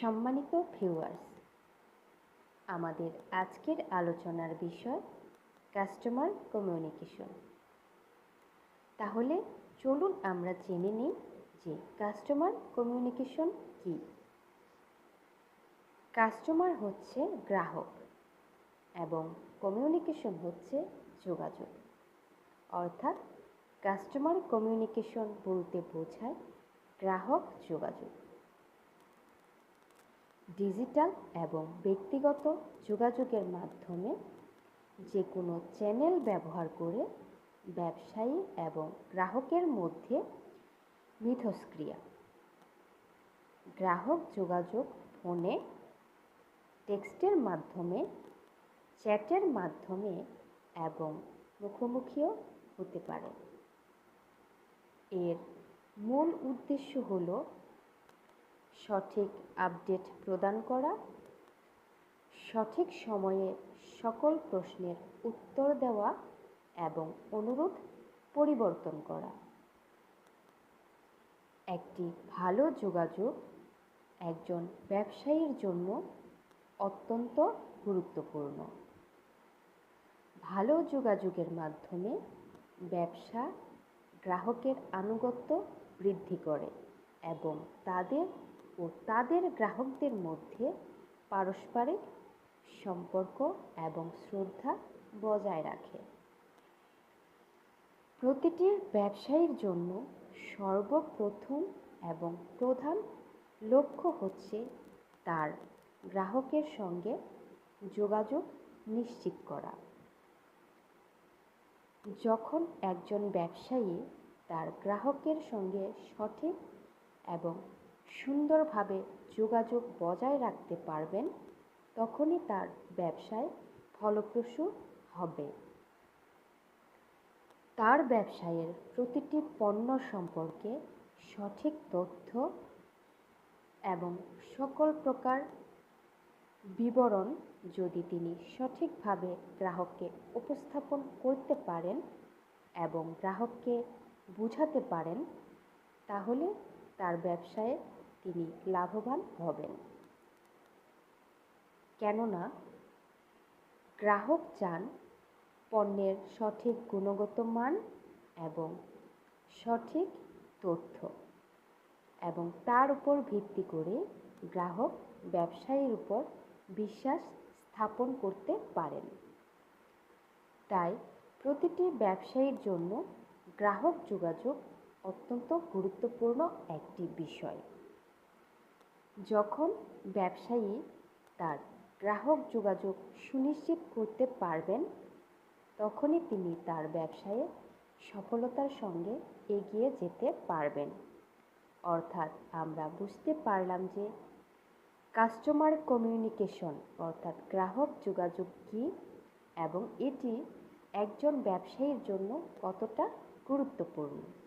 সম্মানিত ভিউয়ার্স আমাদের আজকের আলোচনার বিষয় কাস্টমার কমিউনিকেশন তাহলে চলুন আমরা জেনে নিই যে কাস্টমার কমিউনিকেশন কী। কাস্টমার হচ্ছে গ্রাহক এবং কমিউনিকেশন হচ্ছে যোগাযোগ। অর্থাৎ কাস্টমার কমিউনিকেশন বলতে বোঝায় গ্রাহক যোগাযোগ। ডিজিটাল এবং ব্যক্তিগত যোগাযোগের মাধ্যমে যে কোনো চ্যানেল ব্যবহার করে ব্যবসায়ী এবং গ্রাহকের মধ্যে মিথস্ক্রিয়া। গ্রাহক যোগাযোগ ফোনে টেক্সটের মাধ্যমে, চ্যাটের মাধ্যমে এবং মুখোমুখিও হতে পারে। এর মূল উদ্দেশ্য হল সঠিক আপডেট প্রদান করা, সঠিক সময়ে সকল প্রশ্নের উত্তর দেওয়া এবং অনুরোধ পরিবর্তন করা। একটি ভালো যোগাযোগ একজন ব্যবসায়ীর জন্য অত্যন্ত গুরুত্বপূর্ণ। ভালো যোগাযোগের মাধ্যমে ব্যবসা গ্রাহকের আনুগত্য বৃদ্ধি করে এবং তাদের ও তাদের গ্রাহকদের মধ্যে পারস্পরিক সম্পর্ক এবং শ্রদ্ধা বজায় রাখে। প্রতিটি ব্যবসায়ীর জন্য সর্বপ্রথম এবং প্রধান লক্ষ্য হচ্ছে তার গ্রাহকের সঙ্গে যোগাযোগ নিশ্চিত করা। যখন একজন ব্যবসায়ী তার গ্রাহকের সঙ্গে সঠিক এবং সুন্দরভাবে যোগাযোগ বজায় রাখতে পারবেন, তখনই তার ব্যবসায় ফলপ্রসূ হবে। তার ব্যবসায়ের প্রতিটি পণ্য সম্পর্কে সঠিক তথ্য এবং সকল প্রকার বিবরণ যদি তিনি সঠিকভাবে গ্রাহককে উপস্থাপন করতে পারেন এবং গ্রাহককে বুঝাতে পারেন, তাহলে তার ব্যবসায়ে তিনি লাভবান হবেন। কেননা, গ্রাহক চান পণ্যের সঠিক গুণগত মান এবং সঠিক তথ্য এবং তার উপর ভিত্তি করে গ্রাহক ব্যবসায়ীর উপর বিশ্বাস স্থাপন করতে পারেন। তাই প্রতিটি ব্যবসায়ীর জন্য গ্রাহক যোগাযোগ অত্যন্ত গুরুত্বপূর্ণ একটি বিষয়। যখন ব্যবসায়ী তার গ্রাহক যোগাযোগ সুনিশ্চিত করতে পারবেন, তখনই তিনি তার ব্যবসায়ে সফলতার সঙ্গে এগিয়ে যেতে পারবেন। অর্থাৎ আমরা বুঝতে পারলাম যে কাস্টমার কমিউনিকেশন অর্থাৎ গ্রাহক যোগাযোগ কী এবং এটি একজন ব্যবসায়ীর জন্য কতটা গুরুত্বপূর্ণ।